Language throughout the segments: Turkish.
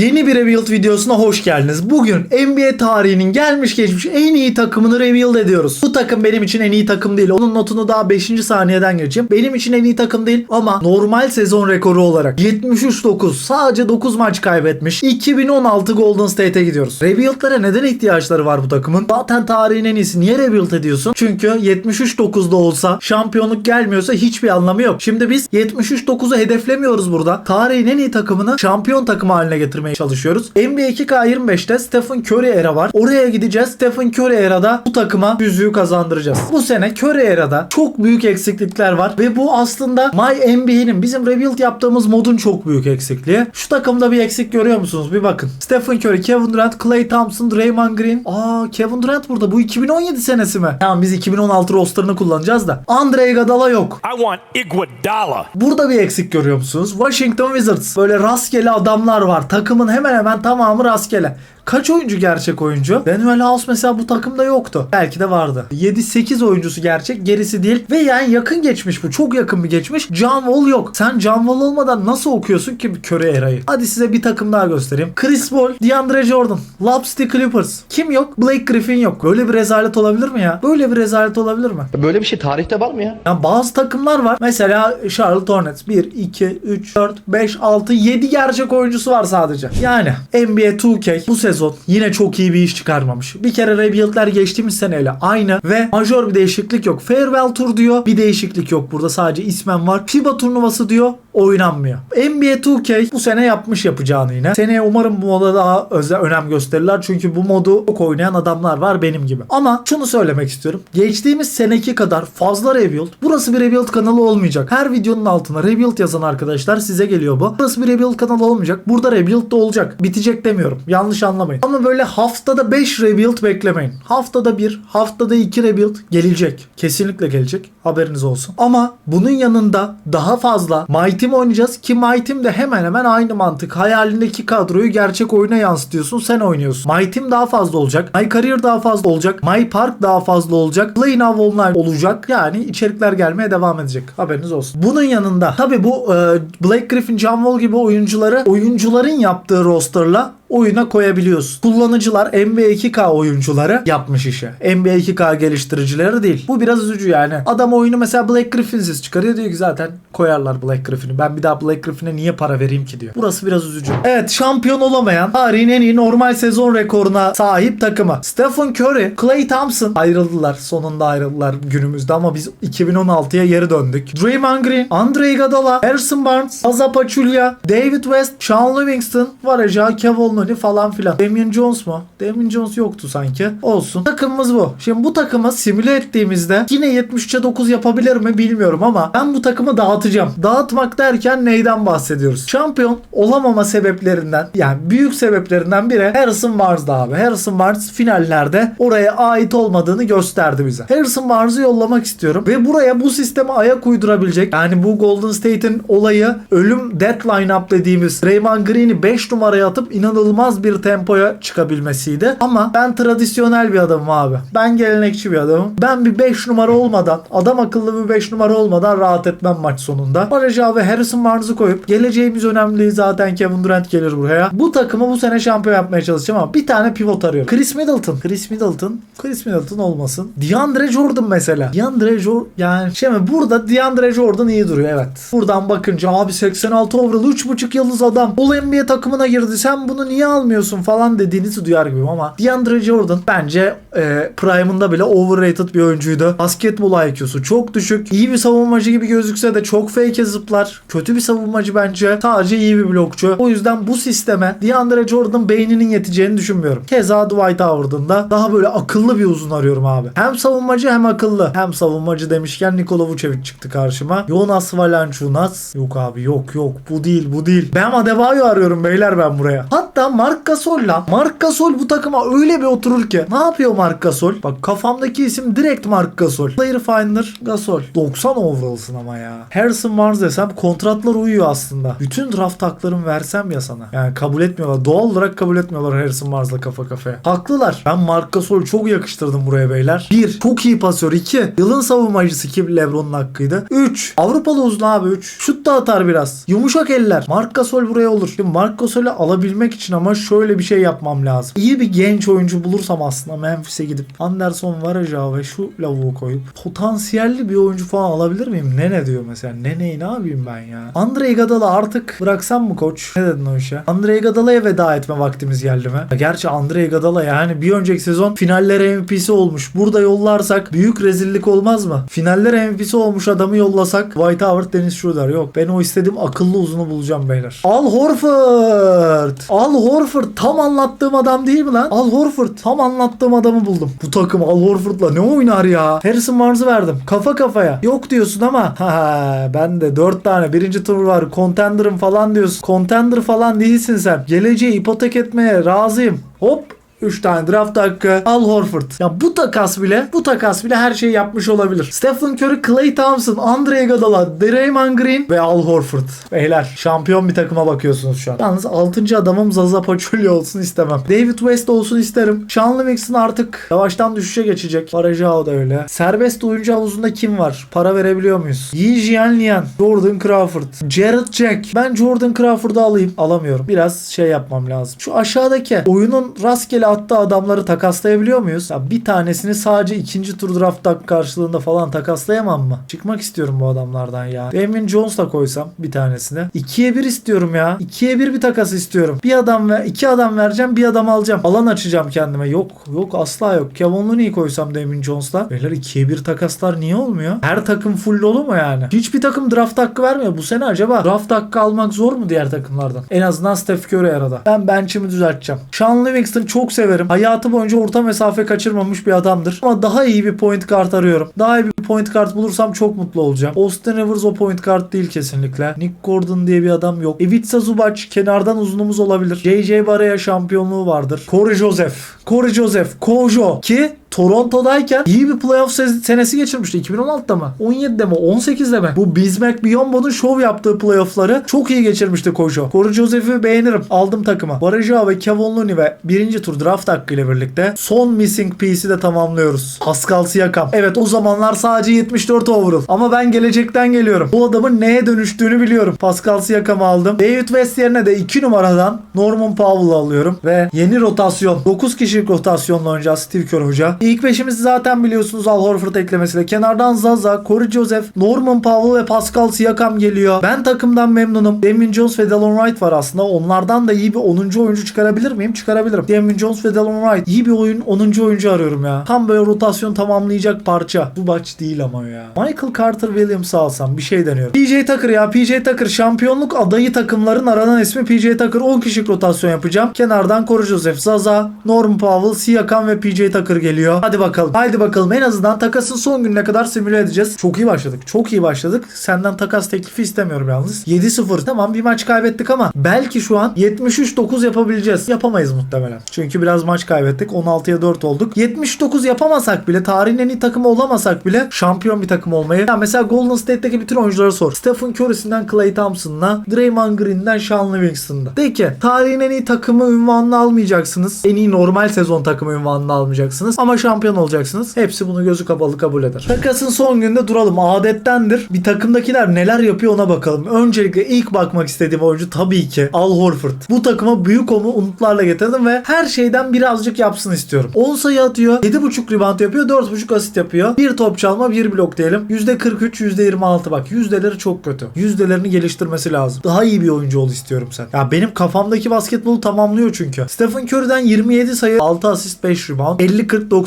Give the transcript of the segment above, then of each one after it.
Yeni bir Revealed videosuna hoş geldiniz. Bugün NBA tarihinin gelmiş geçmiş en iyi takımını reveal ediyoruz. Bu takım benim için en iyi takım değil. Onun notunu daha 5. saniyeden geçeyim. Benim için en iyi takım değil ama normal sezon rekoru olarak 73-9 sadece 9 maç kaybetmiş. 2016 Golden State'e gidiyoruz. Revealed'lara neden ihtiyaçları var bu takımın? Zaten tarihin en iyisi. Niye revealed ediyorsun? Çünkü 73-9'da olsa şampiyonluk gelmiyorsa hiçbir anlamı yok. Şimdi biz 73-9'u hedeflemiyoruz burada. Tarihin en iyi takımını şampiyon takımı haline getirmeye çalışıyoruz. NBA 2K25'te Stephen Curry era var. Oraya gideceğiz. Stephen Curry erada bu takıma yüzüğü kazandıracağız. Bu sene Curry erada çok büyük eksiklikler var ve bu aslında My NBA'nin bizim rebuild yaptığımız modun çok büyük eksikliği. Şu takımda bir eksik görüyor musunuz? Bir bakın. Stephen Curry, Kevin Durant, Klay Thompson, Draymond Green. Aa Kevin Durant burada. Bu 2017 senesi mi? Tamam biz 2016 rosterını kullanacağız da. Andre Iguodala yok. I want Iguodala. Burada bir eksik görüyor musunuz? Washington Wizards. Böyle rastgele adamlar var. Takımın hemen hemen tamamı rastgele. Kaç oyuncu gerçek oyuncu? Daniel House mesela bu takımda yoktu. Belki de vardı. 7-8 oyuncusu gerçek gerisi değil. Ve yani yakın geçmiş bu. Çok yakın bir geçmiş. John Wall yok. Sen John Wall olmadan nasıl okuyorsun ki Curry erayı? Hadi size bir takım daha göstereyim. Chris Paul, DeAndre Jordan, Lobster Clippers. Kim yok? Blake Griffin yok. Böyle bir rezalet olabilir mi ya? Böyle bir rezalet olabilir mi? Böyle bir şey tarihte var mı ya? Yani bazı takımlar var. Mesela Charlotte Hornets 1, 2, 3, 4, 5, 6, 7 gerçek oyuncusu var sadece. Yani NBA 2K bu sezon yine çok iyi bir iş çıkarmamış. Bir kere rebuild'ler geçtiğimiz seneyle aynı ve majör bir değişiklik yok. Farewell Tour diyor. Bir değişiklik yok burada sadece ismen var. FIBA turnuvası diyor oynanmıyor. NBA 2K bu sene yapmış yapacağını yine. Seneye umarım bu moda daha özel önem gösterirler. Çünkü bu modu çok oynayan adamlar var benim gibi. Ama şunu söylemek istiyorum. Geçtiğimiz seneki kadar fazla rebuild. Burası bir rebuild kanalı olmayacak. Her videonun altına rebuild yazan arkadaşlar size geliyor bu. Burası bir rebuild kanalı olmayacak. Burada rebuild de olacak. Bitecek demiyorum. Yanlış anlamayın. Ama böyle haftada 5 rebuild beklemeyin. Haftada 1, haftada 2 rebuild gelecek. Kesinlikle gelecek. Haberiniz olsun. Ama bunun yanında daha fazla My Team oynayacağız ki My Team de hemen hemen aynı mantık. Hayalindeki kadroyu gerçek oyuna yansıtıyorsun. Sen oynuyorsun. My Team daha fazla olacak. My Career daha fazla olacak. My Park daha fazla olacak. Play Now Online olacak. Yani içerikler gelmeye devam edecek. Haberiniz olsun. Bunun yanında tabi bu e, Blake Griffin, John Wall gibi oyuncuları oyuncuların yaptığı rosterla oyuna koyabiliyorsun. Kullanıcılar NBA 2K oyuncuları yapmış işi. NBA 2K geliştiricileri değil. Bu biraz üzücü yani. Adam oyunu mesela Blake Griffin'siz çıkarıyor diyor ki zaten koyarlar Blake Griffin'i. Ben bir daha Blake Griffin'e niye para vereyim ki diyor. Burası biraz üzücü. Evet şampiyon olamayan tarihin en iyi normal sezon rekoruna sahip takımı. Stephen Curry, Klay Thompson ayrıldılar. Sonunda ayrıldılar günümüzde ama biz 2016'ya geri döndük. Draymond Green, Andre Iguodala, Harrison Barnes, Azza Pachulia, David West, Sean Livingston, Varaja, Kevin Looney falan filan. Damian Jones mu? Damian Jones yoktu sanki. Olsun. Takımımız bu. Şimdi bu takımı simüle ettiğimizde yine 73'e 9 yapabilir mi bilmiyorum ama ben bu takımı dağıtacağım. Dağıtmak derken neyden bahsediyoruz? Şampiyon olamama sebeplerinden yani büyük sebeplerinden biri Harrison Barnes'da abi. Harrison Barnes finallerde oraya ait olmadığını gösterdi bize. Harrison Barnes'ı yollamak istiyorum ve buraya bu sisteme ayak uydurabilecek yani bu Golden State'in olayı ölüm deadline up dediğimiz Draymond Green'i 5 numaraya atıp inanılmaz bir tempoya çıkabilmesiydi. Ama ben tradisyonel bir adamım abi. Ben gelenekçi bir adamım. Ben bir 5 numara olmadan adam akıllı bir 5 numara olmadan rahat etmem maç sonunda. Baraja ve Harrison Barnes'ı koyup geleceğimiz önemli zaten Kevin Durant gelir buraya. Bu takımı bu sene şampiyon yapmaya çalışacağım ama bir tane pivot arıyorum. Chris Middleton. Chris Middleton. Chris Middleton olmasın. DeAndre Jordan mesela. DeAndre Jordan yani şey mi burada DeAndre Jordan iyi duruyor evet. Buradan bakınca abi 86 overall 3.5 yıldız adam. All NBA takımına girdi. Sen bunu niye almıyorsun falan dediğinizi duyar gibiyim ama DeAndre Jordan bence e, prime'ında bile overrated bir oyuncuydu. Basketbol IQ'su çok düşük. İyi bir savunmacı gibi gözükse de çok fake zıplar. Kötü bir savunmacı bence. Sadece iyi bir blokçu. O yüzden bu sisteme DeAndre Jordan beyninin yeteceğini düşünmüyorum. Keza Dwight Howard'ın da daha böyle akıllı bir uzun arıyorum abi. Hem savunmacı hem akıllı. Hem savunmacı demişken Nikola Vucevic çıktı karşıma. Jonas Valanciunas. Yok abi yok yok bu değil bu değil. Ben Adebayo arıyorum beyler ben buraya. Hatta Mark Gasol'la Mark Gasol bu takıma öyle bir oturur ki. Ne yapıyor Mark Gasol? Bak kafamdaki isim direkt Mark Gasol. Player Finder Gasol. 90 overall'sın ama ya. Harrison Barnes desem kontratlar uyuyor aslında. Bütün draft haklarımı versem ya sana. Yani kabul etmiyorlar. Doğal olarak kabul etmiyorlar Harrison Barnes'la kafa kafaya. Haklılar. Ben Mark Gasol'u çok yakıştırdım buraya beyler. 1. Çok iyi pasör. 2. Yılın savunmacısı ki Lebron'un hakkıydı. 3. Avrupalı uzun abi 3. Şut da atar biraz. Yumuşak eller. Mark Gasol buraya olur. Şimdi Mark Gasol'ü alabilmek için için ama şöyle bir şey yapmam lazım. İyi bir genç oyuncu bulursam aslında Memphis'e gidip Anderson Varejao ve şu lavuğu koyup potansiyelli bir oyuncu falan alabilir miyim? Ne ne diyor mesela? Ne ne yapayım ben ya? Andre Iguodala artık bıraksam mı koç? Ne dedin o işe? Andre Iguodala'ya veda etme vaktimiz geldi mi? Gerçi Andre Iguodala yani bir önceki sezon finaller MVP'si olmuş. Burada yollarsak büyük rezillik olmaz mı? Finaller MVP'si olmuş adamı yollasak White Howard, Dennis Schroeder. Yok ben o istediğim akıllı uzunu bulacağım beyler. Al Horford. Al Horford tam anlattığım adam değil mi lan? Al Horford tam anlattığım adamı buldum. Bu takım Al Horford'la ne oynar ya? Harrison Barnes'ı verdim. Kafa kafaya. Yok diyorsun ama ha ben de 4 tane birinci tur var. Contender'ım falan diyorsun. Contender falan değilsin sen. Geleceği ipotek etmeye razıyım. Hop 3 tane draft hakkı. Al Horford. Ya bu takas bile bu takas bile her şeyi yapmış olabilir. Stephen Curry, Klay Thompson, Andre Iguodala, Draymond Green ve Al Horford. Beyler şampiyon bir takıma bakıyorsunuz şu an. Yalnız 6. adamım Zaza Pachulia olsun istemem. David West olsun isterim. Sean Livingston artık yavaştan düşüşe geçecek. Barajao da öyle. Serbest oyuncu havuzunda kim var? Para verebiliyor muyuz? Yi Jianlian, Jordan Crawford, Jared Jack. Ben Jordan Crawford'u alayım. Alamıyorum. Biraz şey yapmam lazım. Şu aşağıdaki oyunun rastgele attığı adamları takaslayabiliyor muyuz? Ya bir tanesini sadece ikinci tur draft karşılığında falan takaslayamam mı? Çıkmak istiyorum bu adamlardan ya. Damien Jones da koysam bir tanesine. İkiye bir istiyorum ya. İkiye bir bir takas istiyorum. Bir adam ve iki adam vereceğim bir adam alacağım. Alan açacağım kendime. Yok yok asla yok. Kevin Looney'i koysam Damien Jones'la. Beyler ikiye bir takaslar niye olmuyor? Her takım full dolu mu yani? Hiçbir takım draft hakkı vermiyor. Bu sene acaba draft hakkı almak zor mu diğer takımlardan? En azından Steph Curry arada. Ben bench'imi düzelteceğim. Sean Livingston çok severim. Hayatı boyunca orta mesafe kaçırmamış bir adamdır. Ama daha iyi bir point guard arıyorum. Daha iyi bir point guard bulursam çok mutlu olacağım. Austin Rivers o point guard değil kesinlikle. Nick Gordon diye bir adam yok. Ivica Zubac kenardan uzunumuz olabilir. JJ Barea şampiyonluğu vardır. Corey Joseph. Corey Joseph. Kojo ki Toronto'dayken iyi bir playoff se- senesi geçirmişti. 2016'da mı? 17'de mi? 18'de mi? Bu Bismack Biyombo'nun şov yaptığı playoff'ları çok iyi geçirmişti Kojo. Corey Joseph'i beğenirim. Aldım takıma. Barajao ve Kevin Looney ve birinci tur draft hakkıyla birlikte son missing piece'i de tamamlıyoruz. Pascal Siakam. Evet o zamanlar sadece 74 overall. Ama ben gelecekten geliyorum. Bu adamın neye dönüştüğünü biliyorum. Pascal Siakam'ı aldım. David West yerine de 2 numaradan Norman Powell'ı alıyorum. Ve yeni rotasyon. 9 kişilik rotasyonla oynayacağız Steve Kerr hoca. İlk beşimizi zaten biliyorsunuz Al Horford eklemesiyle. Kenardan Zaza, Corey Joseph, Norman Powell ve Pascal Siakam geliyor. Ben takımdan memnunum. Damien Jones ve Delon Wright var aslında. Onlardan da iyi bir 10. oyuncu çıkarabilir miyim? Çıkarabilirim. Damien Jones ve Delon Wright. İyi bir oyun 10. oyuncu arıyorum ya. Tam böyle rotasyon tamamlayacak parça. Bu maç değil ama ya. Michael Carter Williams'ı alsam bir şey deniyorum. PJ Tucker ya. PJ Tucker şampiyonluk adayı takımların aranan ismi PJ Tucker 10 kişilik rotasyon yapacağım. Kenardan Corey Joseph, Zaza, Norman Powell, Siakam ve PJ Tucker geliyor. Hadi bakalım. Haydi bakalım. En azından takasın son gününe kadar simüle edeceğiz. Çok iyi başladık. Çok iyi başladık. Senden takas teklifi istemiyorum yalnız. 7-0. Tamam bir maç kaybettik ama belki şu an 73-9 yapabileceğiz. Yapamayız muhtemelen. Çünkü biraz maç kaybettik. 16'ya 4 olduk. 79 yapamasak bile tarihin en iyi takımı olamasak bile şampiyon bir takım olmayı. Ya mesela Golden State'teki bütün oyunculara sor. Stephen Curry'sinden Klay Thompson'la Draymond Green'den Sean Livingston'da. De ki tarihin en iyi takımı ünvanını almayacaksınız. En iyi normal sezon takımı ünvanını almayacaksınız. Ama şampiyon olacaksınız. Hepsi bunu gözü kapalı kabul eder. Takasın son gününde duralım. Adettendir. Bir takımdakiler neler yapıyor ona bakalım. Öncelikle ilk bakmak istediğim oyuncu tabii ki Al Horford. Bu takıma büyük onu umutlarla getirdim ve her şeyden birazcık yapsın istiyorum. 10 sayı atıyor. 7.5 rebound yapıyor. 4.5 asist yapıyor. Bir top çalma, bir blok diyelim. %43, %26 bak. Yüzdeleri çok kötü. Yüzdelerini geliştirmesi lazım. Daha iyi bir oyuncu ol istiyorum sen. Ya benim kafamdaki basketbolu tamamlıyor çünkü. Stephen Curry'den 27 sayı, 6 asist, 5 rebound.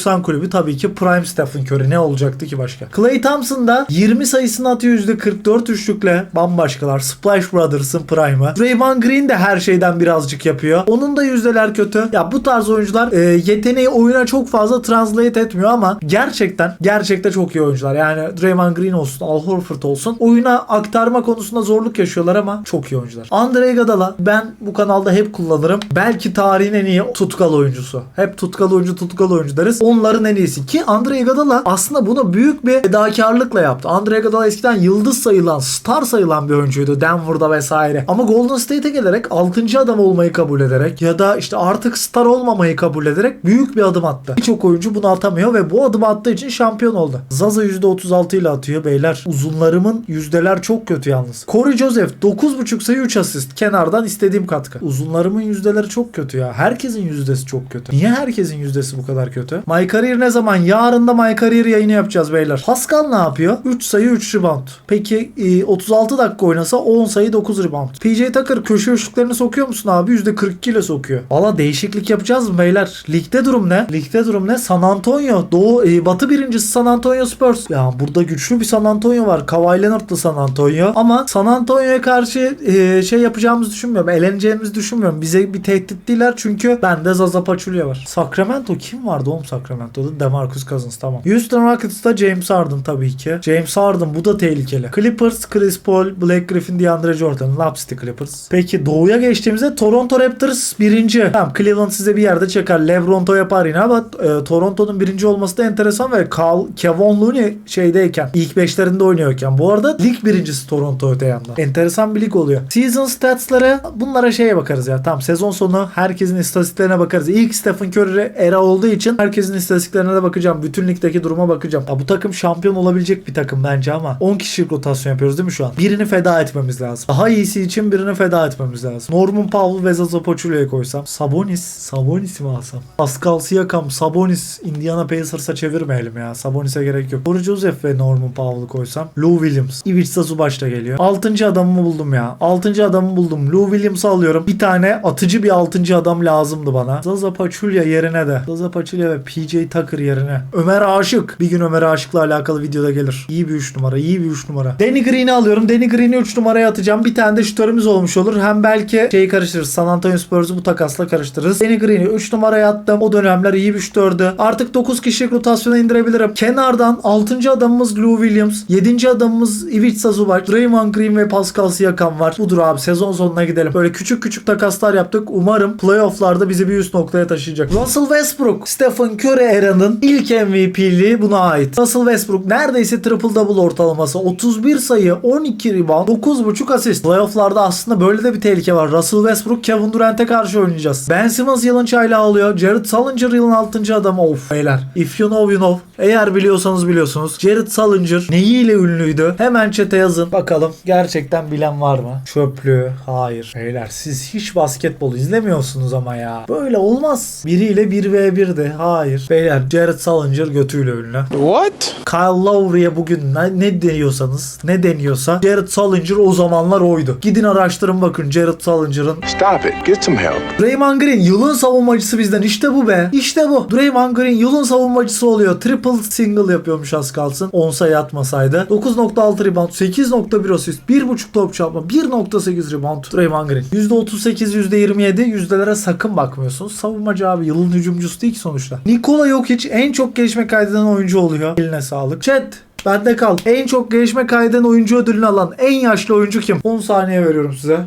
50-40-90 kulübü tabii ki prime Stephen Curry. Ne olacaktı ki başka? Clay Thompson da 20 sayısını atıyor %44 üçlükle. Bambaşkalar. Splash Brothers'ın prime'ı. Draymond Green de her şeyden birazcık yapıyor. Onun da yüzdeler kötü. Ya bu tarz oyuncular e, yeteneği oyuna çok fazla translate etmiyor ama gerçekten gerçekten çok iyi oyuncular. Yani Draymond Green olsun, Al Horford olsun. Oyuna aktarma konusunda zorluk yaşıyorlar ama çok iyi oyuncular. Andre Iguodala ben bu kanalda hep kullanırım. Belki tarihin en iyi tutkal oyuncusu. Hep tutkal oyuncu tutkal oyuncu deriz. Onların en iyisi. Ki Andre Iguodala aslında bunu büyük bir fedakarlıkla yaptı. Andre Iguodala eskiden yıldız sayılan, star sayılan bir oyuncuydu Denver'da vesaire. Ama Golden State'e gelerek 6. adam olmayı kabul ederek ya da işte artık star olmamayı kabul ederek büyük bir adım attı. Birçok oyuncu bunu atamıyor ve bu adımı attığı için şampiyon oldu. Zaza %36 ile atıyor beyler. Uzunlarımın yüzdeler çok kötü yalnız. Corey Joseph 9.5 sayı 3 asist. Kenardan istediğim katkı. Uzunlarımın yüzdeleri çok kötü ya. Herkesin yüzdesi çok kötü. Niye herkesin yüzdesi bu kadar kötü? My Career ne zaman? Yarın da My Career yayını yapacağız beyler. Pascal ne yapıyor? 3 sayı 3 rebound. Peki e, 36 dakika oynasa 10 sayı 9 rebound. PJ Tucker köşe üçlüklerini sokuyor musun abi? %42 ile sokuyor. Valla değişiklik yapacağız mı beyler? Ligde durum ne? Ligde durum ne? San Antonio. Doğu e, Batı birincisi San Antonio Spurs. Ya burada güçlü bir San Antonio var. Kawhi Leonard'lı San Antonio. Ama San Antonio'ya karşı e, şey yapacağımızı düşünmüyorum. Eleneceğimizi düşünmüyorum. Bize bir tehdit değiller çünkü bende Zaza Pachulia var. Sacramento kim vardı oğlum Sacramento'da? DeMarcus Cousins tamam. Houston Rockets'ta James Harden tabii ki. James Harden bu da tehlikeli. Clippers, Chris Paul, Blake Griffin, DeAndre Jordan. Lap City Clippers. Peki doğuya geçtiğimizde Toronto Raptors birinci. Tamam Cleveland size bir yerde çeker. LeBron to yapar yine ama e, Toronto'nun birinci olması da enteresan ve Carl, Kevon Looney şeydeyken ilk beşlerinde oynuyorken. Bu arada lig birincisi Toronto öte yandan. Enteresan bir lig oluyor. Season statsları bunlara şeye bakarız ya. Tamam sezon sonu herkesin istatistiklerine bakarız. İlk Stephen Curry era olduğu için herkesin istatistiklerine de bakacağım. Bütün ligdeki duruma bakacağım. Ya bu takım şampiyon olabilecek bir takım bence ama 10 kişilik rotasyon yapıyoruz değil mi şu an? Birini feda etmemiz lazım. Daha iyisi için birini feda etmemiz lazım. Norman Powell ve Zaza Pachulia'yı koysam. Sabonis. Sabonis mi alsam? Pascal Siakam, Sabonis. Indiana Pacers'a çevirmeyelim ya. Sabonis'e gerek yok. Corey Joseph ve Norman Powell'ı koysam. Lou Williams. Ivica Zubac da geliyor. 6. adamımı buldum ya. 6. adamı buldum. Lou Williams'ı alıyorum. Bir tane atıcı bir 6. adam lazımdı bana. Zaza Pachulia yerine de. Zaza Pachulia ve PJ Tucker yerine. Ömer Aşık. Bir gün Ömer Aşık'la alakalı videoda gelir. İyi bir 3 numara. iyi bir 3 numara. Danny Green'i alıyorum. Danny Green'i 3 numaraya atacağım. Bir tane de şutörümüz olmuş olur. Hem belki şeyi karıştırırız. San Antonio Spurs'u bu takasla karıştırırız. Danny Green'i 3 numaraya attım. O dönemler iyi bir şutördü. Artık 9 kişilik rotasyona indirebilirim. Kenardan 6. adamımız Lou Williams. 7. adamımız Ivica Zubac. Draymond Green ve Pascal Siakam var. Budur abi. Sezon sonuna gidelim. Böyle küçük küçük takaslar yaptık. Umarım playofflarda bizi bir üst noktaya taşıyacak. Russell Westbrook. Stephen Curry eranın ilk MVP'liği buna ait. Russell Westbrook neredeyse triple double ortalaması. 31 sayı, 12 rebound, 9.5 asist. Playoff'larda aslında böyle de bir tehlike var. Russell Westbrook, Kevin Durant'e karşı oynayacağız. Ben Simmons yılın çayla alıyor. Jared Sullinger yılın 6. adamı. Of beyler. If you know you know. Eğer biliyorsanız biliyorsunuz. Jared Sullinger neyiyle ünlüydü? Hemen chat'e yazın. Bakalım gerçekten bilen var mı? Çöplüğü. Hayır. Beyler siz hiç basketbol izlemiyorsunuz ama ya. Böyle olmaz. Biriyle 1v1'di. Hayır. Beyler Jared Sullinger götüyle ünlü. What? Kyle Lowry'e bugün ne, ne deniyorsanız ne deniyorsa Jared Sullinger o zamanlar oydu. Gidin araştırın bakın Jared Sullinger'ın. Stop it. Get some help. Draymond Green yılın savunmacısı bizden. İşte bu be. İşte bu. Draymond Green yılın savunmacısı oluyor. Triple single yapıyormuş az kalsın. 10 sayı atmasaydı. 9.6 rebound, 8.1 asist, 1.5 top çarpma, 1.8 rebound. Draymond Green. %38, %27 yüzdelere sakın bakmıyorsunuz. Savunmacı abi yılın hücumcusu değil ki sonuçta. Nikola Jokic en çok gelişme kaydeden oyuncu oluyor. Eline sağlık. Chat Bende kal. En çok gelişme kaydeden oyuncu ödülünü alan en yaşlı oyuncu kim? 10 saniye veriyorum size.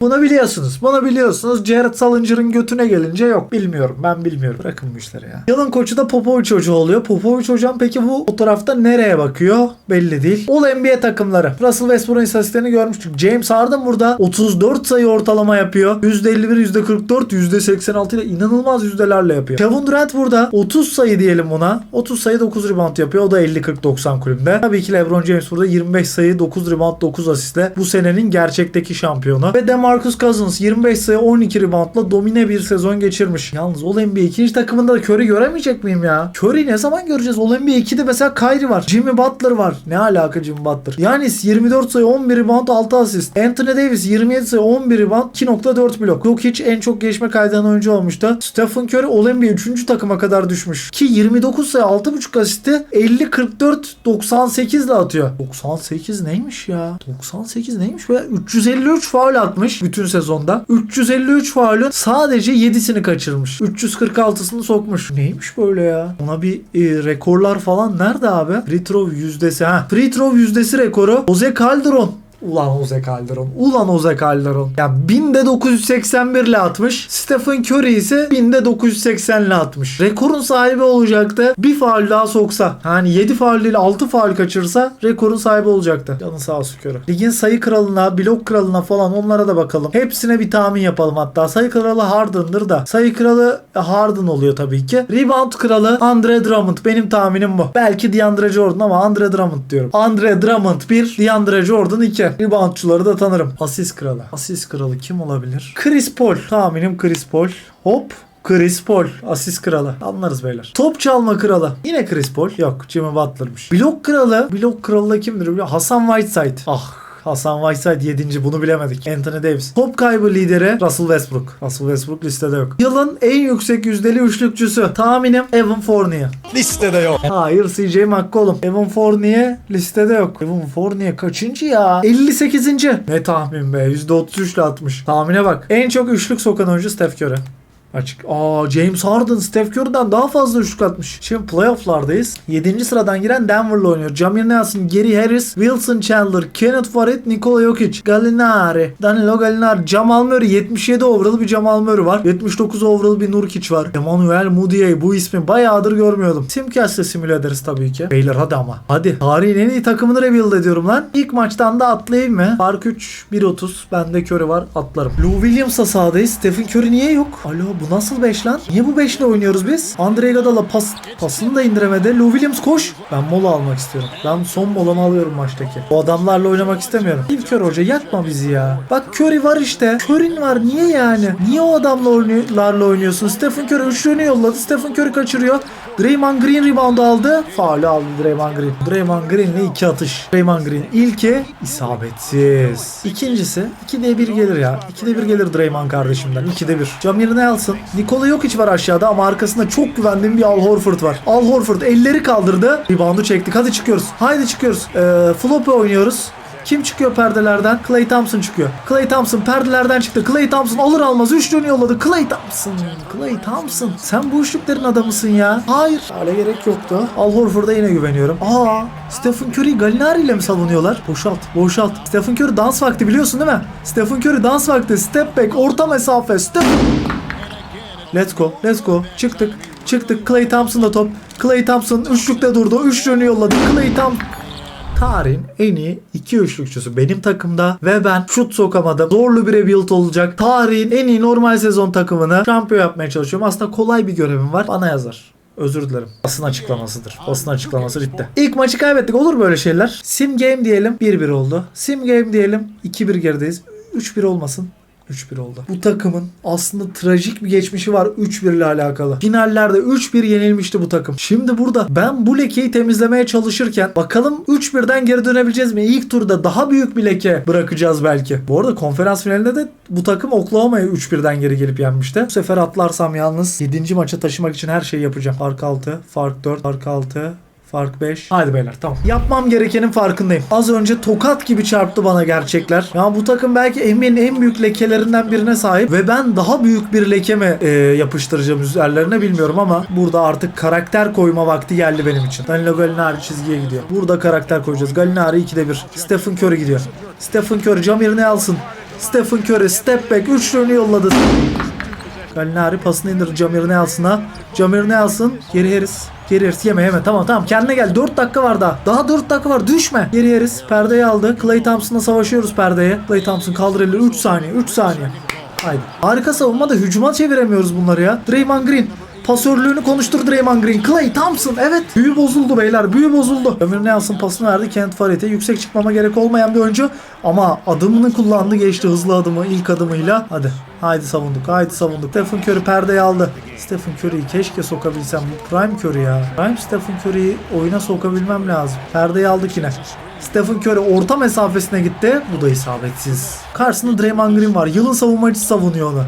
Bunu biliyorsunuz. Bunu biliyorsunuz. Jared Sullinger'ın götüne gelince yok. Bilmiyorum. Ben bilmiyorum. Bırakın bu işleri ya. Yılın koçu da Popovic çocuğu oluyor. Popovic hocam peki bu fotoğrafta nereye bakıyor? Belli değil. All NBA takımları. Russell Westbrook'un istatistiklerini görmüştük. James Harden burada 34 sayı ortalama yapıyor. %51, %44, %86 ile inanılmaz yüzdelerle yapıyor. Kevin Durant burada 30 sayı diyelim buna. 30 sayı 9 rebound yapıyor. O da 50-40-90 kulübde. Tabii ki LeBron James burada 25 sayı 9 rebound 9 asistle bu senenin gerçekteki şampiyonu. Ve DeMarcus Cousins 25 sayı 12 reboundla domine bir sezon geçirmiş. Yalnız All NBA ikinci takımında da Curry göremeyecek miyim ya? Curry ne zaman göreceğiz? All NBA 2'de mesela Kyrie var. Jimmy Butler var. Ne alaka Jimmy Butler? Yanis 24 sayı 11 rebound 6 asist. Anthony Davis 27 sayı 11 rebound 2.4 blok. Jokic en çok gelişme kaydeden oyuncu olmuştu. Stephen Curry All NBA 3. takıma kadar düşmüş. Ki 29 sayı 6.5 asisti 50 44 98 ile atıyor. 98 neymiş ya? 98 neymiş be? 353 faul atmış bütün sezonda. 353 faulün sadece 7'sini kaçırmış. 346'sını sokmuş. Neymiş böyle ya? Ona bir e, rekorlar falan nerede abi? Free throw yüzdesi ha. Free throw yüzdesi rekoru Jose Calderon. Ulan Jose Calderon. Ulan Jose Calderon. Ya 1000'de 981 ile atmış. Stephen Curry ise 1000'de 980 ile atmış. Rekorun sahibi olacaktı. Bir faul daha soksa. Yani 7 faul değil 6 faul kaçırsa rekorun sahibi olacaktı. Canı sağ olsun Curry. Ligin sayı kralına, blok kralına falan onlara da bakalım. Hepsine bir tahmin yapalım hatta. Sayı kralı Harden'dır da. Sayı kralı Harden oluyor tabii ki. Rebound kralı Andre Drummond. Benim tahminim bu. Belki DeAndre Jordan ama Andre Drummond diyorum. Andre Drummond 1, DeAndre Jordan 2. Reboundçuları da tanırım. Asist kralı. Asist kralı kim olabilir? Chris Paul. Tahminim Chris Paul. Hop. Chris Paul. Asist kralı. Anlarız beyler. Top çalma kralı. Yine Chris Paul. Yok. Jimmy Butler'mış. Blok kralı. Blok kralı kimdir? Hasan Whiteside. Ah Hasan Whiteside 7. bunu bilemedik. Anthony Davis. Top kaybı lideri Russell Westbrook. Russell Westbrook listede yok. Yılın en yüksek yüzdeli üçlükçüsü. Tahminim Evan Fournier. Listede yok. Hayır CJ McCollum. Evan Fournier listede yok. Evan Fournier kaçıncı ya? 58. Ne tahmin be? %33 ile atmış. Tahmine bak. En çok üçlük sokan oyuncu Steph Curry. Açık. Aa James Harden Steph Curry'den daha fazla üçlük atmış. Şimdi playoff'lardayız. 7. sıradan giren Denver'la oynuyor. Jamir Nelson, Gary Harris, Wilson Chandler, Kenneth Farid, Nikola Jokic, Gallinari, Danilo Gallinari, Jamal Murray 77 overall bir Jamal Murray var. 79 overall bir Nurkic var. Emmanuel Mudiay bu ismi bayağıdır görmüyordum. Simcast'le simüle ederiz tabii ki. Beyler hadi ama. Hadi. Tarihin en iyi takımını reveal ediyorum lan. İlk maçtan da atlayayım mı? Fark 3, 1.30. Bende Curry var. Atlarım. Lou Williams'la sahadayız. Stephen Curry niye yok? Alo bu nasıl 5 lan? Niye bu 5'le oynuyoruz biz? Andre Iguodala pas, pasını da indiremedi. Lou Williams koş. Ben mola almak istiyorum. Ben son molamı alıyorum maçtaki. Bu adamlarla oynamak istemiyorum. Steve Curry hoca yakma bizi ya. Bak Curry var işte. Curry'nin var. Niye yani? Niye o adamla oynuyorlarla oynuyorsun? Stephen Curry üçlüğünü yolladı. Stephen Curry kaçırıyor. Draymond Green rebound aldı. Faul aldı Draymond Green. Draymond Green'le iki atış. Draymond Green ilki isabetsiz. İkincisi 2'de 1 gelir ya. 2'de 1 gelir Draymond kardeşimden. 2'de 1. Jamir Nelson. Nikola Jokic var aşağıda ama arkasında çok güvendiğim bir Al Horford var. Al Horford elleri kaldırdı. Reboundu çektik. Hadi çıkıyoruz. Haydi çıkıyoruz. Ee, floppy oynuyoruz. Kim çıkıyor perdelerden? Clay Thompson çıkıyor. Clay Thompson perdelerden çıktı. Clay Thompson alır almaz üçlüğünü yolladı. Clay Thompson. Clay Thompson. Sen bu üçlüklerin adamısın ya. Hayır. Hala gerek yoktu. Al Horford'a yine güveniyorum. Aa, Stephen Curry Gallinari ile mi savunuyorlar? Boşalt. Boşalt. Stephen Curry dans vakti biliyorsun değil mi? Stephen Curry dans vakti. Step back. Orta mesafe. Step Let's go. Let's go. Çıktık. Çıktık. Clay Thompson'da top. Clay Thompson üçlükte durdu. Üçlüğünü yolladı. Clay Thompson tarihin en iyi iki üçlükçüsü benim takımda ve ben şut sokamadım. Zorlu bir rebuild olacak. Tarihin en iyi normal sezon takımını şampiyon yapmaya çalışıyorum. Aslında kolay bir görevim var. Bana yazar. Özür dilerim. Basın açıklamasıdır. Basın açıklaması bitti. İlk maçı kaybettik. Olur böyle şeyler. Sim game diyelim. 1-1 oldu. Sim game diyelim. 2-1 gerideyiz. 3-1 olmasın. 3-1 oldu. Bu takımın aslında trajik bir geçmişi var 3-1 ile alakalı. Finallerde 3-1 yenilmişti bu takım. Şimdi burada ben bu lekeyi temizlemeye çalışırken bakalım 3-1'den geri dönebileceğiz mi? İlk turda daha büyük bir leke bırakacağız belki. Bu arada konferans finalinde de bu takım Oklahoma'yı 3-1'den geri gelip yenmişti. Bu sefer atlarsam yalnız 7. maça taşımak için her şeyi yapacağım. Fark 6, fark 4, fark 6, Fark 5. Hadi beyler tamam. Yapmam gerekenin farkındayım. Az önce tokat gibi çarptı bana gerçekler. Ya bu takım belki NBA'nin en büyük lekelerinden birine sahip ve ben daha büyük bir leke mi e, yapıştıracağım üzerlerine bilmiyorum ama burada artık karakter koyma vakti geldi benim için. Danilo Gallinari çizgiye gidiyor. Burada karakter koyacağız. Gallinari 2'de 1. Stephen Curry gidiyor. Stephen Curry Jamir Nelson. Stephen Curry step back üçlüğünü yolladı. Gallinari pasını indirdi Jamir Nelson'a. Jamir Nelson geri Harris. Geri Harris yeme yeme tamam tamam kendine gel 4 dakika var daha. Daha 4 dakika var düşme. Geri Harris perdeyi aldı. Clay Thompson'la savaşıyoruz perdeye. Clay Thompson kaldır elleri 3 saniye 3 saniye. Haydi. Harika savunma da hücuma çeviremiyoruz bunları ya. Draymond Green Pasörlüğünü konuştur Draymond Green. Clay Thompson evet. Büyü bozuldu beyler. Büyü bozuldu. Ömür Nelson pasını verdi Kent Farid'e. Yüksek çıkmama gerek olmayan bir oyuncu. Ama adımını kullandı geçti hızlı adımı ilk adımıyla. Hadi. Haydi savunduk. Haydi savunduk. Stephen Curry perdeyi aldı. Stephen Curry'yi keşke sokabilsem. Prime Curry ya. Prime Stephen Curry'yi oyuna sokabilmem lazım. Perdeyi aldık yine. Stephen Curry orta mesafesine gitti. Bu da isabetsiz. Karşısında Draymond Green var. Yılın savunmacısı savunuyor onu.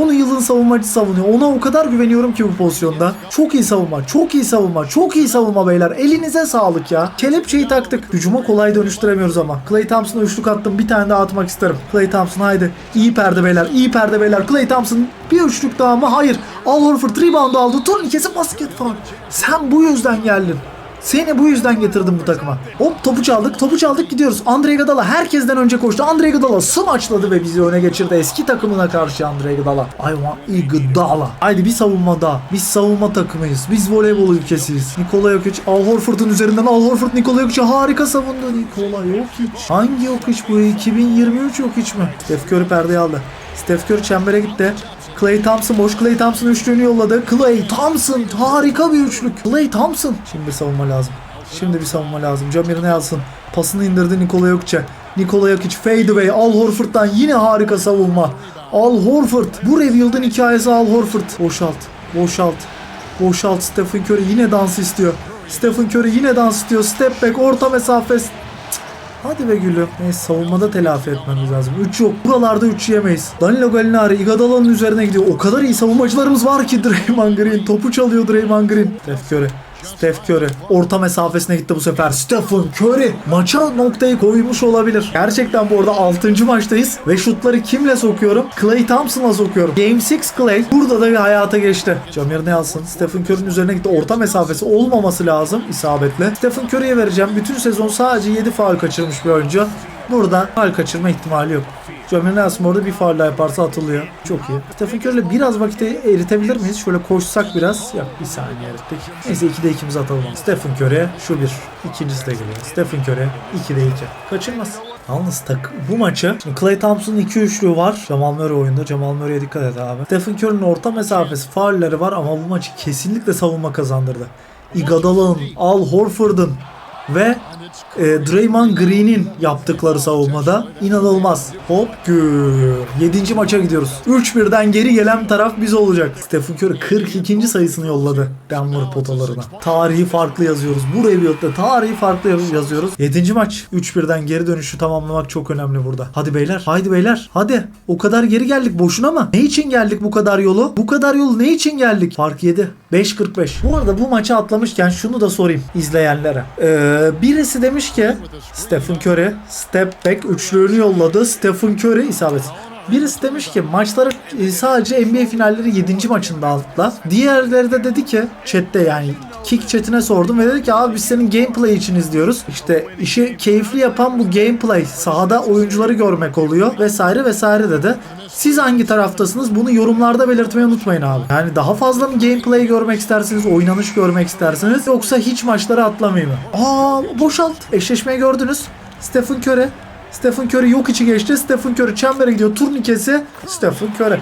Onu yılın savunmacı savunuyor. Ona o kadar güveniyorum ki bu pozisyonda. Çok iyi savunma, çok iyi savunma, çok iyi savunma beyler. Elinize sağlık ya. Kelepçeyi taktık. Hücuma kolay dönüştüremiyoruz ama. Clay Thompson'a üçlük attım. Bir tane daha atmak isterim. Clay Thompson haydi. İyi perde beyler, iyi perde beyler. Clay Thompson bir üçlük daha mı? Hayır. Al Horford rebound aldı. Turnikesi basket falan. Sen bu yüzden geldin. Seni bu yüzden getirdim bu takıma. Hop topu çaldık. Topu çaldık gidiyoruz. Andre Iguodala herkesten önce koştu. Andre Iguodala smaçladı ve bizi öne geçirdi. Eski takımına karşı Andre Iguodala. I want Iguodala. Haydi bir savunma daha. Biz savunma takımıyız. Biz voleybol ülkesiyiz. Nikola Jokic Al Horford'un üzerinden Al Horford Nikola Jokic'e harika savundu. Nikola Jokic. Hangi Jokic bu? 2023 Jokic mi? Steph Curry perdeyi aldı. Steph Curry çembere gitti. Clay Thompson boş Clay Thompson üçlüğünü yolladı. Clay Thompson harika bir üçlük. Clay Thompson. Şimdi bir savunma lazım. Şimdi bir savunma lazım. Jamir ne alsın? Pasını indirdi Nikola Jokic'e. Nikola Jokic fadeaway. Al Horford'dan yine harika savunma. Al Horford. Bu reveal'ın hikayesi Al Horford. Boşalt. Boşalt. Boşalt. Stephen Curry yine dans istiyor. Stephen Curry yine dans istiyor. Step back orta mesafe. Hadi be gülüm. Neyse savunmada telafi etmemiz lazım. 3 yok. Buralarda 3 yemeyiz. Danilo Gallinari Iguodala'nın üzerine gidiyor. O kadar iyi savunmacılarımız var ki Draymond Green. Topu çalıyor Draymond Green. Steph Curry. Steph Curry. Orta mesafesine gitti bu sefer. Stephen Curry. Maça noktayı koymuş olabilir. Gerçekten bu arada 6. maçtayız. Ve şutları kimle sokuyorum? Clay Thompson'la sokuyorum. Game 6 Clay. Burada da bir hayata geçti. Jamir ne alsın? Stephen Curry'nin üzerine gitti. Orta mesafesi olmaması lazım isabetle. Stephen Curry'e vereceğim. Bütün sezon sadece 7 faul kaçırmış bir oyuncu. Burada faul kaçırma ihtimali yok. Jamir Nelson orada bir faul daha yaparsa atılıyor. Çok iyi. Stephen Curry'le biraz vakit eritebilir miyiz? Şöyle koşsak biraz. Yok bir saniye erittik. Neyse 2'de 2'mizi atalım. Stephen Curry şu bir. İkincisi de geliyor. Stephen Curry 2'de 2. Kaçırmaz. Yalnız tak bu maçı şimdi Clay Thompson'ın 2 üçlüğü var. Jamal Murray oyunda. Jamal Murray'e dikkat et abi. Stephen Curry'nin orta mesafesi faulleri var ama bu maçı kesinlikle savunma kazandırdı. Iguodala'nın, Al Horford'un ve e, Draymond Green'in yaptıkları savunmada inanılmaz. Hop gül. 7. maça gidiyoruz. 3-1'den geri gelen taraf biz olacak. Stephen Curry 42. sayısını yolladı Denver potalarına. Tarihi farklı yazıyoruz. Bu rebuild'de tarihi farklı yazıyoruz. 7. maç. 3-1'den geri dönüşü tamamlamak çok önemli burada. Hadi beyler. Haydi beyler. Hadi. O kadar geri geldik boşuna mı? Ne için geldik bu kadar yolu? Bu kadar yolu ne için geldik? Fark 7. 5.45. Bu arada bu maçı atlamışken şunu da sorayım izleyenlere. Ee, birisi demiş ki Stephen Curry step back üçlüğünü yolladı. Stephen Curry isabet. Birisi demiş ki maçları e, sadece NBA finalleri 7. maçında aldılar. Diğerleri de dedi ki chatte yani Kick chatine sordum ve dedi ki abi biz senin gameplay için izliyoruz. İşte işi keyifli yapan bu gameplay. Sahada oyuncuları görmek oluyor vesaire vesaire dedi. Siz hangi taraftasınız? Bunu yorumlarda belirtmeyi unutmayın abi. Yani daha fazla mı gameplay görmek istersiniz, oynanış görmek istersiniz yoksa hiç maçları atlamayayım mı? Aa boşalt. Eşleşmeyi gördünüz. Stephen Curry. Stephen Curry yok içi geçti. Stephen Curry çembere gidiyor. Turnikesi Stephen Curry.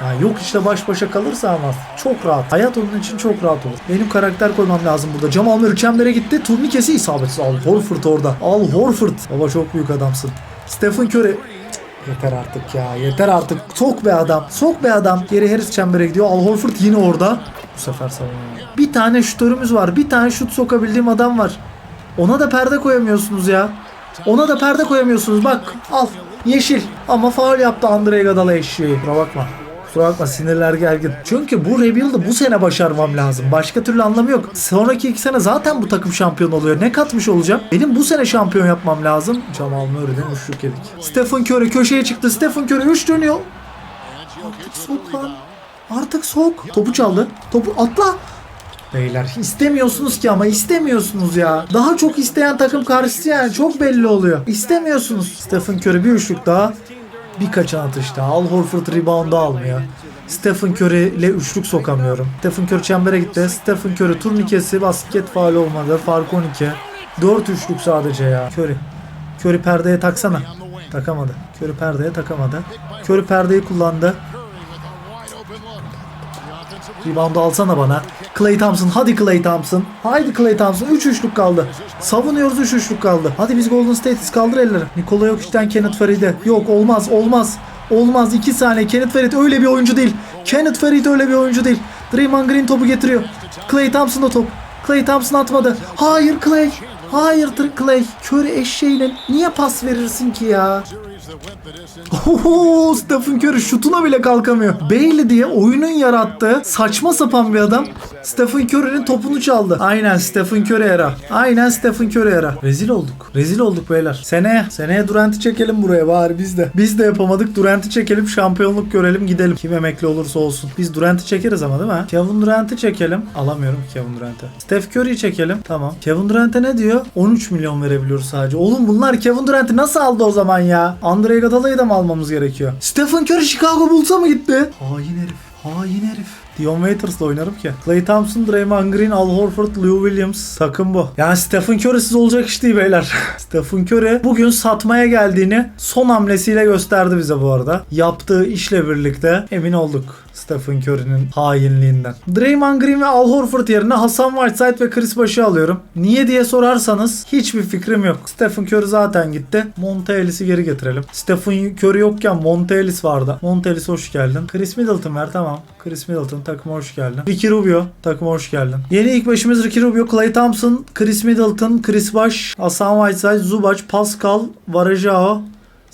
Ya yok işte baş başa kalırsa ama çok rahat. Hayat onun için çok rahat olur. Benim karakter koymam lazım burada. Jamal Murray çembere gitti. Turnikesi isabetsiz. Al Horford orada. Al Horford. Baba çok büyük adamsın. Stephen Curry Yeter artık ya yeter artık. Sok be adam. Sok be adam. Geri Harris çembere gidiyor. Al Horford yine orada. Bu sefer savunuyor. Bir tane şutörümüz var. Bir tane şut sokabildiğim adam var. Ona da perde koyamıyorsunuz ya. Ona da perde koyamıyorsunuz. Bak al. Yeşil. Ama faul yaptı Andre Iguodala eşeği. Kusura bakma. Kusura bakma sinirler gergin. Çünkü bu rebuild'ı bu sene başarmam lazım. Başka türlü anlamı yok. Sonraki iki sene zaten bu takım şampiyon oluyor. Ne katmış olacağım? Benim bu sene şampiyon yapmam lazım. Jamal Murray'den üçlük yedik. Stephen Curry köşeye çıktı. Stephen Curry üç dönüyor. Artık sok lan. Artık sok. Topu çaldı. Topu atla. Beyler istemiyorsunuz ki ama istemiyorsunuz ya. Daha çok isteyen takım karşısı yani çok belli oluyor. İstemiyorsunuz. Stephen Curry bir üçlük daha. Birkaç atış daha. Al Horford rebound'u almıyor. Stephen Curry ile üçlük sokamıyorum. Stephen Curry çembere gitti. Stephen Curry turnikesi basket faal olmadı. Fark 12. 4 üçlük sadece ya. Curry. Curry perdeye taksana. Takamadı. Curry perdeye takamadı. Curry perdeyi kullandı. Rebound'u alsana bana. Clay Thompson. Hadi Clay Thompson. Haydi Clay Thompson. 3 üçlük kaldı. Savunuyoruz 3 üçlük kaldı. Hadi biz Golden State'iz. Kaldır elleri. Nikola Jokic'ten Kenneth Farid'e. Yok olmaz olmaz. Olmaz 2 saniye. Kenneth Farid öyle bir oyuncu değil. Kenneth Farid öyle bir oyuncu değil. Draymond Green topu getiriyor. Clay Thompson da top. Clay Thompson atmadı. Hayır Clay. Hayırdır Clay. Curry eşeğiyle niye pas verirsin ki ya? Oho, Stephen Curry şutuna bile kalkamıyor. Bailey diye oyunun yarattığı saçma sapan bir adam Stephen Curry'nin topunu çaldı. Aynen Stephen Curry era. Aynen Stephen Curry era. Rezil olduk. Rezil olduk beyler. Seneye. Seneye Durant'i çekelim buraya bari biz de. Biz de yapamadık. Durant'i çekelim. Şampiyonluk görelim gidelim. Kim emekli olursa olsun. Biz Durant'i çekeriz ama değil mi? Kevin Durant'i çekelim. Alamıyorum Kevin Durant'e. Steph Curry'i çekelim. Tamam. Kevin Durant'e ne diyor? 13 milyon verebiliyoruz sadece. Oğlum bunlar Kevin Durant'i nasıl aldı o zaman ya? Andre Iguodala'yı da mı almamız gerekiyor? Stephen Curry Chicago Bulls'a mı gitti? Hain herif. Hain herif. Dion Waiters'la oynarım ki. Clay Thompson, Draymond Green, Al Horford, Lou Williams takım bu. Yani Stephen Curry'siz olacak iş değil beyler. Stephen Curry bugün satmaya geldiğini son hamlesiyle gösterdi bize bu arada. Yaptığı işle birlikte emin olduk. Stephen Curry'nin hainliğinden. Draymond Green ve Al Horford yerine Hasan Whiteside ve Chris Bosh'u alıyorum. Niye diye sorarsanız hiçbir fikrim yok. Stephen Curry zaten gitti. Monte Ellis'i geri getirelim. Stephen Curry yokken Monte Ellis vardı. Monte Ellis hoş geldin. Chris Middleton ver tamam. Chris Middleton takıma hoş geldin. Ricky Rubio takıma hoş geldin. Yeni ilk başımız Ricky Rubio, Clay Thompson, Chris Middleton, Chris Bosh, Hasan Whiteside, Zubac, Pascal, Varejao,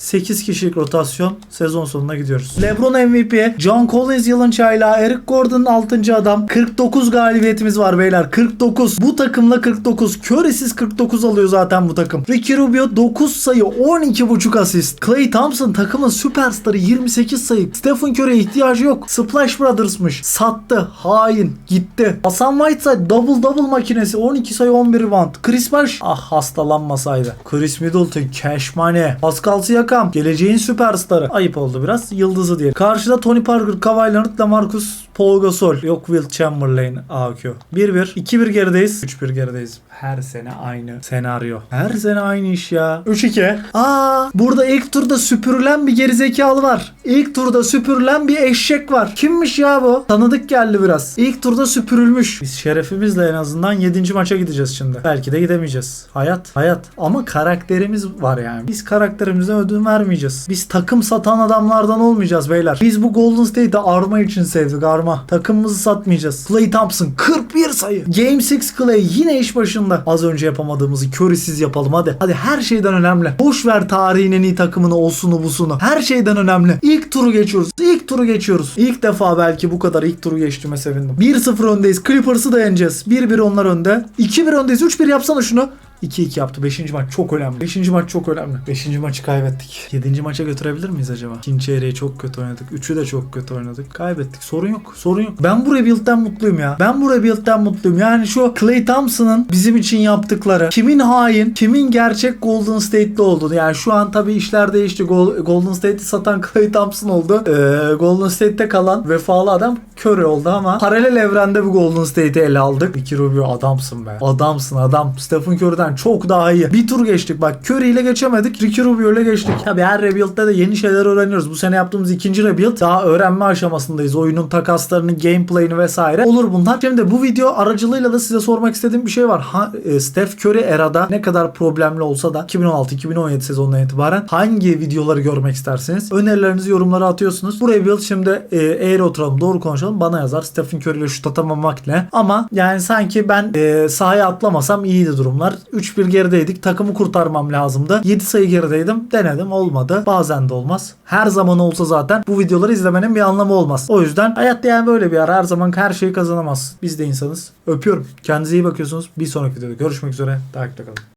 8 kişilik rotasyon sezon sonuna gidiyoruz. LeBron MVP, John Collins yılın çaylağı, Eric Gordon 6. adam. 49 galibiyetimiz var beyler. 49. Bu takımla 49. Curry'siz 49 alıyor zaten bu takım. Ricky Rubio 9 sayı, 12.5 asist. Clay Thompson takımın süperstarı 28 sayı. Stephen Curry'e ihtiyacı yok. Splash Brothers'mış. Sattı. Hain. Gitti. Hasan Whiteside double double makinesi. 12 sayı 11 rebound. Chris Bosh ah hastalanmasaydı. Chris Middleton cash money. Pascal Siakam geleceğin süperstarı. Ayıp oldu biraz. Yıldızı diye. Karşıda Tony Parker, Kawhi Leonard, Lamarcus Paul Gasol. Yok Will Chamberlain AQ. 1-1. 2-1 gerideyiz. 3-1 gerideyiz. Her sene aynı senaryo. Her sene aynı iş ya. 3-2. Aa burada ilk turda süpürülen bir gerizekalı var. İlk turda süpürülen bir eşek var. Kimmiş ya bu? Tanıdık geldi biraz. İlk turda süpürülmüş. Biz şerefimizle en azından 7. maça gideceğiz şimdi. Belki de gidemeyeceğiz. Hayat. Hayat. Ama karakterimiz var yani. Biz karakterimize ödün vermeyeceğiz. Biz takım satan adamlardan olmayacağız beyler. Biz bu Golden State'i arma için sevdik arma. Takımımızı satmayacağız. Clay Thompson 41 sayı. Game 6 Clay yine iş başında. Az önce yapamadığımızı Curry'siz yapalım hadi. Hadi her şeyden önemli. Boş ver tarihin en iyi takımını olsunu busunu. Her şeyden önemli. İlk turu geçiyoruz. İlk turu geçiyoruz. İlk defa belki bu kadar ilk turu geçtiğime sevindim. 1-0 öndeyiz. Clippers'ı da yeneceğiz. 1-1 onlar önde. 2-1 öndeyiz. 3-1 yapsana şunu. 2-2 yaptı. 5. maç çok önemli. 5. maç çok önemli. 5. maçı kaybettik. 7. maça götürebilir miyiz acaba? İkinci çeyreği çok kötü oynadık. 3'ü de çok kötü oynadık. Kaybettik. Sorun yok. Sorun yok. Ben bu rebuild'den mutluyum ya. Ben bu rebuild'den mutluyum. Yani şu Clay Thompson'ın bizim için yaptıkları kimin hain, kimin gerçek Golden State'li olduğunu. Yani şu an tabii işler değişti. Gol- Golden State'i satan Clay Thompson oldu. Ee, Golden State'te kalan vefalı adam Curry oldu ama paralel evrende bu Golden State'i ele aldık. Ricky Rubio adamsın be. Adamsın adam. Stephen Curry'den çok daha iyi. Bir tur geçtik bak. Curry ile geçemedik. Ricky Rubio ile geçtik. Tabii her rebuild'de de yeni şeyler öğreniyoruz. Bu sene yaptığımız ikinci rebuild daha öğrenme aşamasındayız. Oyunun takaslarını, gameplay'ini vesaire. Olur bunlar. Şimdi bu video aracılığıyla da size sormak istediğim bir şey var. Ha, e, Steph Curry erada ne kadar problemli olsa da 2016-2017 sezonundan itibaren hangi videoları görmek istersiniz? Önerilerinizi yorumlara atıyorsunuz. Bu rebuild şimdi e, eğri oturalım doğru konuşalım. Bana yazar. Stephen Curry ile şut atamamak ne? Ama yani sanki ben e, sahaya atlamasam iyiydi durumlar. 3-1 gerideydik. Takımı kurtarmam lazımdı. 7 sayı gerideydim. Denedim. Olmadı. Bazen de olmaz. Her zaman olsa zaten bu videoları izlemenin bir anlamı olmaz. O yüzden hayatta yani böyle bir ara her zaman her şeyi kazanamaz. Biz de insanız. Öpüyorum. Kendinize iyi bakıyorsunuz. Bir sonraki videoda görüşmek üzere. Takipte kalın.